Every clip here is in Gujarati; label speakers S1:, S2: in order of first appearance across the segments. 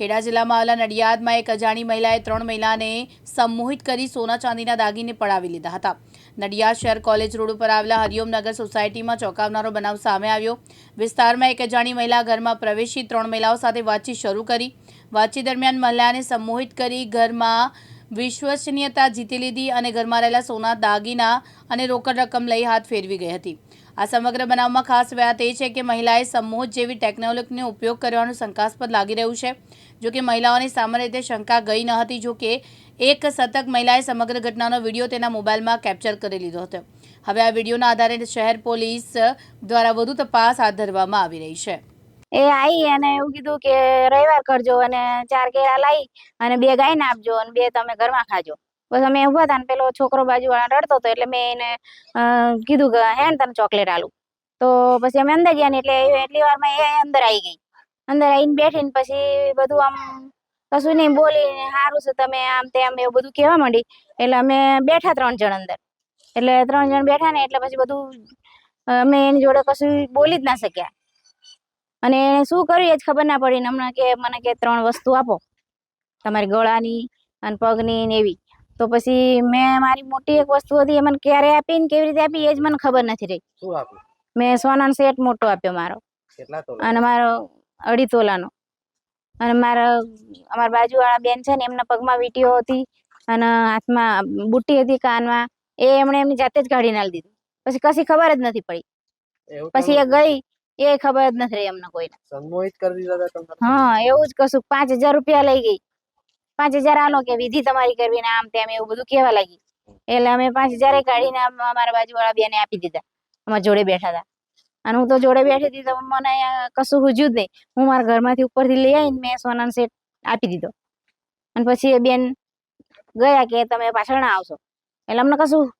S1: ખેડા જિલ્લામાં આવેલા નડિયાદમાં એક અજાણી મહિલાએ ત્રણ મહિલાને સંમોહિત કરી સોના ચાંદીના દાગીને પડાવી લીધા હતા. નડિયાદ શહેર કોલેજ રોડ ઉપર આવેલા હરિઓમનગર સોસાયટીમાં ચોંકાવનારો બનાવ સામે આવ્યો. વિસ્તારમાં એક અજાણી મહિલા ઘરમાં પ્રવેશી ત્રણ મહિલાઓ સાથે વાતચીત શરૂ કરી. વાતચીત દરમિયાન મહિલાને સંમોહિત કરી ઘરમાં વિશ્વસનીયતા જીતી લીધી અને ઘરમાં રહેલા સોના દાગીના અને રોકડ રકમ લઈ હાથ ફેરવી ગઈ હતી. આ સમગ્ર બનાવમાં ખાસ વાત એ છે કે મહિલાએ સમોહ જેવી ટેકનોલોજીનો ઉપયોગ કરવાનું શંકાસ્પદ લાગી રહ્યું છે. જો કે મહિલાઓની સામાન્ય રીતે શંકા ગઈ ન હતી, જો કે એક શતક મહિલાએ સમગ્ર ઘટનાનો વીડિયો તેના મોબાઈલમાં કેપ્ચર કરી લીધો હતો. હવે આ વિડીયોના આધારે શહેર પોલીસ દ્વારા વધુ તપાસ હાથ ધરવામાં આવી રહી છે.
S2: એ આવી અને એવું કીધું કે રવિવાર કરજો અને ચાર કેળા લાવી અને બે ગાયને આપજો અને બે તમે ઘરમાં ખાજો. બસ અમે ઊભા હતા ને પેલો છોકરો બાજુવાળા રડતો હતો એટલે મેં એને કીધું કે હે ને તને ચોકલેટ આલું. તો પછી અમે અંદર ગયા ને એટલે એટલી વારમાં એ અંદર આવી ગઈ. અંદર આવીને બેઠીને પછી બધું આમ કશું નહીં બોલી સારું છે તમે આમ તેમ એવું બધું કહેવા માંડી. એટલે અમે બેઠા ત્રણ જણ અંદર. એટલે ત્રણ જણ બેઠા ને એટલે પછી બધું અમે એની જોડે કશું બોલી જ ના શક્યા. અને એને શું કર્યું એ જ ખબર ના પડી ને હમણાં કે મને કે ત્રણ વસ્તુ આપો. તમારી ગળાની અને પગની ને એવી. તો પછી મેં મારી મોટી એક વસ્તુ હતી એ મને ક્યારે આપી ને કેવી રીતે આપી એ જ મને ખબર નથી રહી.
S3: શું આપ્યું?
S2: મેં સોનાનો સેટ મોટો આપ્યો મારો. અને મારો અઢી તોલાનો. અને મારા અમારા બાજુવાળા બેન છે ને એમના પગમાં વીંટીઓ હતી અને હાથમાં બુટ્ટી હતી કાનમાં. એ એમણે એમની જાતે જ કાઢી નાખી દીધી. પછી કશી ખબર જ નથી પડી. પછી એ ગઈ એ ખબર જ નથી રહી અમને કોઈને.
S3: સંમોહિત કરી દીધા
S2: હા એવું જ કશું પાંચ હજાર રૂપિયા લઈ ગઈ. પાંચ હજાર આલો કે વિધિ તમારી કરવી ને આમ તેમ એવું બધું કેવા લાગી. એટલે અમે પાંચ હજાર કાઢીને અમારા બાજુવાળા બેને આપી દીધા. અમારા જોડે બેઠા હતા. અને હું તો જોડે બેઠી હતી તો મને કશું હુજ્યું જ નહીં. હું મારા ઘરમાંથી ઉપરથી લઈ આવીને મેં સોનાનો સેટ આપી દીધો. અને પછી એ બેન ગયા કે તમે પાછળ ના આવશો. એટલે અમને કશું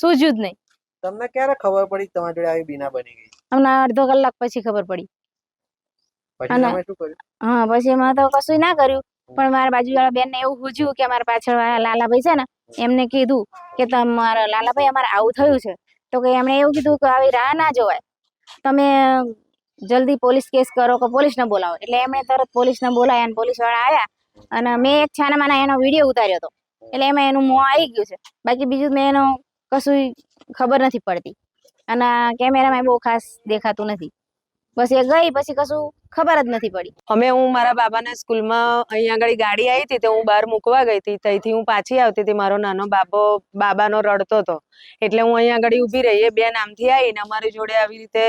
S2: સૂજ્યું જ નહીં.
S3: તમને ક્યારે ખબર પડી તમારી જોડે આવી બીના બની ગઈ?
S2: અમને અડધો કલાક પછી ખબર પડી
S3: પછી
S2: અને-
S3: તમે શું કર્યું
S2: હા પછી એમાં તો કશું ના કર્યું. પણ મારા બાજુવાળા બેનને એવું પૂછ્યું કે મારા પાછળ વાળા લાલાભાઈ છે ને એમને કીધું કે તમારા લાલાભાઈ અમારે આવું થયું છે. તો કે એમણે એવું કીધું કે આવી રાહ ના જોવાય. તમે જલ્દી પોલીસ કેસ કરો કે પોલીસને બોલાવો. એટલે એમણે તરત પોલીસને બોલાયા અને પોલીસવાળા આવ્યા. અને મેં એક છાનામાના એનો વીડિયો ઉતાર્યો હતો. એટલે એમાં એનું મોં આવી ગયું છે. બાકી બીજું મેં એનો કશું ખબર નથી પડતી. અને કેમેરામાં બહુ ખાસ દેખાતું નથી. બસ એ ગઈ, પછી કશું ખબર જ નથી પડી.
S4: અમે, હું મારા બાબાના સ્કૂલમાં અહીંયા આગળ ગાડી આવી હતી તો હું બહાર મૂકવા ગઈ હતી. ત્યાંથી હું પાછી આવતી હતી. મારો નાનો બાબો, બાબાનો રડતો હતો. એટલે હું અહીંયા આગળ ઊભી રહી. એ બે નામથી આવીને અમારી જોડે આવી રીતે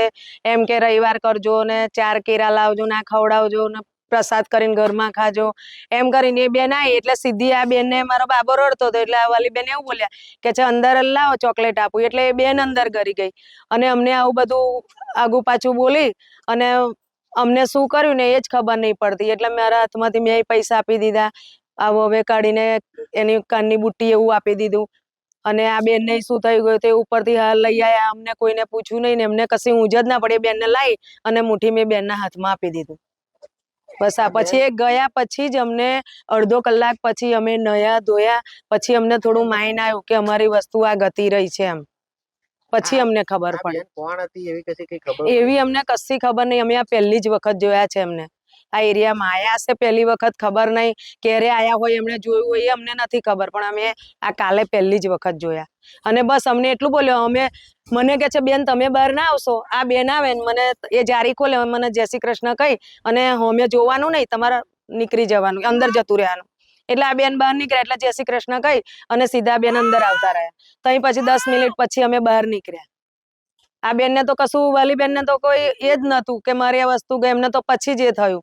S4: એમ કે રવિવાર કરજો ને ચાર કેરા લાવજો ના ખવડાવજો ને પ્રસાદ કરીને ઘરમાં ખાજો. એમ કરીને એ બેન આવી એટલે સીધી આ બેનને મારો બાબો રડતો હતો એટલે આ વાલી બેન એવું બોલ્યા કે છે, અંદર લાવો ચોકલેટ આપું. એટલે એ બેન અંદર કરી ગઈ. અને અમને આવું બધું આગુ પાછું બોલી અને અમને શું કર્યું ને એ જ ખબર નહીં પડતી. એટલે મારા હાથમાંથી મેં પૈસા આપી દીધા. આવો હવે કાઢીને એની કાનની બુટ્ટી એવું આપી દીધું. અને આ બેનને શું થઈ ગયું તે ઉપરથી હાલ લઈ આવ્યા અમને કોઈને પૂછ્યું નહીં ને એમને કશી ઊંઝ જ ના પડે. બેનને લાવી અને મુઠ્ઠી મેં બેનના હાથમાં આપી દીધું. બસ આ પછી એ ગયા પછી જ અમને અડધો કલાક પછી અમે નયા ધોયા પછી અમને થોડું માઇન્ડ આવ્યું કે અમારી વસ્તુ આ ગતિ રહી છે એમ. પછી અમને ખબર પડી.
S3: કોણ હતી એવી કશી કઈ ખબર
S4: એવી અમને કશી ખબર નહીં. અમે આ પહેલી જ વખત જોયા છે એમને. આ એરિયામાં આયા હશે પહેલી વખત ખબર નહીં. ક્યારે આયા હોય એમણે જોયું હોય એ અમને નથી ખબર, પણ અમે આ કાલે પહેલી જ વખત જોયા. અને બસ અમને એટલું બોલ્યો, અમે, મને કે છે, બેન, તમે બહાર ના આવશો. આ બેન આવે ને મને એ જારી ખોલે, મને જય શ્રી કૃષ્ણ કહી અને અમે જોવાનું નહીં, તમારે નીકળી જવાનું, અંદર જતું રહેવાનું. એટલે આ બેન બહાર નીકળ્યા, એટલે જય શ્રી કૃષ્ણ કહી અને સીધા બેન અંદર આવતા રહ્યા. તઈ પછી દસ મિનિટ પછી અમે બહાર નીકળ્યા. આ બેનને તો કશું, વાલી બેનને તો કોઈ એ જ નતું કે મારી આ વસ્તુ ગઈ, એમને તો પછી જ એ થયું.